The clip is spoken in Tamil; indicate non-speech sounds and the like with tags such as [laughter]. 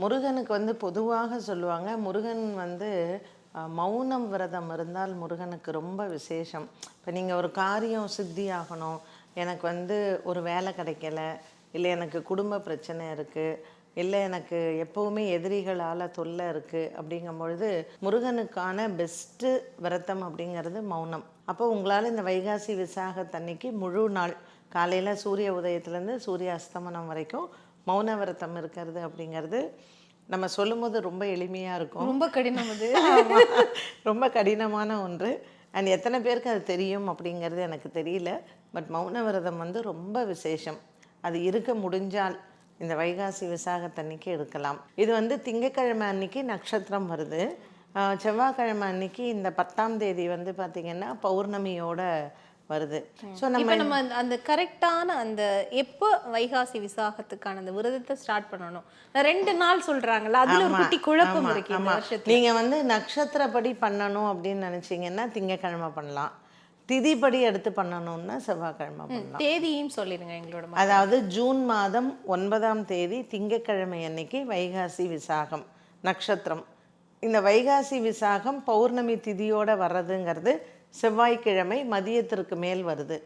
முருகனுக்கு வந்து பொதுவாக சொல்லுவாங்க முருகன் வந்து மௌனம் விரதம் இருந்தால் முருகனுக்கு ரொம்ப விசேஷம். இப்போ நீங்கள் ஒரு காரியம் சித்தி ஆகணும் எனக்கு வந்து ஒரு வேலை கிடைக்கல. இல்லை எனக்கு குடும்ப பிரச்சனை இருக்குது இல்லை எனக்கு எப்போவுமே எதிரிகளால் தொல்லை இருக்குது அப்படிங்கும் பொழுது முருகனுக்கான பெஸ்ட்டு விரதம் அப்படிங்கிறது மௌனம். அப்போ உங்களால் இந்த வைகாசி விசாகத்தன்னைக்கு முழு நாள் காலையில் சூரிய உதயத்துலேருந்து சூரிய அஸ்தமனம் வரைக்கும் மௌன விரதம் இருக்கிறது அப்படிங்கிறது நம்ம சொல்லும்போது ரொம்ப எளிமையாக இருக்கும். ரொம்ப கடினம் அது. [laughs] ரொம்ப கடினமான ஒன்று. அண்ட் எத்தனை பேருக்கு அது தெரியும் அப்படிங்கிறது எனக்கு தெரியல. பட் மௌன விரதம் வந்து ரொம்ப விசேஷம். அது இருக்க முடிஞ்சால் இந்த வைகாசி விசாகத்தன்னைக்கு எடுக்கலாம். இது வந்து திங்கக்கிழமை அன்னைக்கு நட்சத்திரம் வருது. செவ்வாய்க்கிழமை அன்னைக்கு இந்த பத்தாம் தேதி வந்து பார்த்திங்கன்னா பௌர்ணமியோட வருது. ஸோ நம்ம நம்ம அந்த- கரெக்டான அந்த எப்போ வைகாசி விசாகத்துக்கான அந்த விரதத்தை ஸ்டார்ட் பண்ணணும்? ரெண்டு நாள் சொல்றாங்கல்ல அதுல ஒரு குட்டி குழப்பம் இருக்கு இந்த. வருஷத்துல. நீங்க வந்து நட்சத்திரப்படி பண்ணணும் அப்படின்னு நினைச்சீங்கன்னா திங்கக்கிழமை பண்ணலாம். திதிப்படி எடுத்து பண்ணணும்னா செவ்வாய்க்கிழமை பண்ணலாம். தேதியும் சொல்லிருங்க எங்களோட அதாவது ஜூன் மாதம் ஒன்பதாம் தேதி திங்கட்கிழமை அன்னைக்கு வைகாசி விசாகம் நட்சத்திரம். இந்த வைகாசி விசாகம் பௌர்ணமி திதியோடு வர்றதுங்கிறது செவ்வாய்க்கிழமை மதியத்திற்கு மேல் வருது.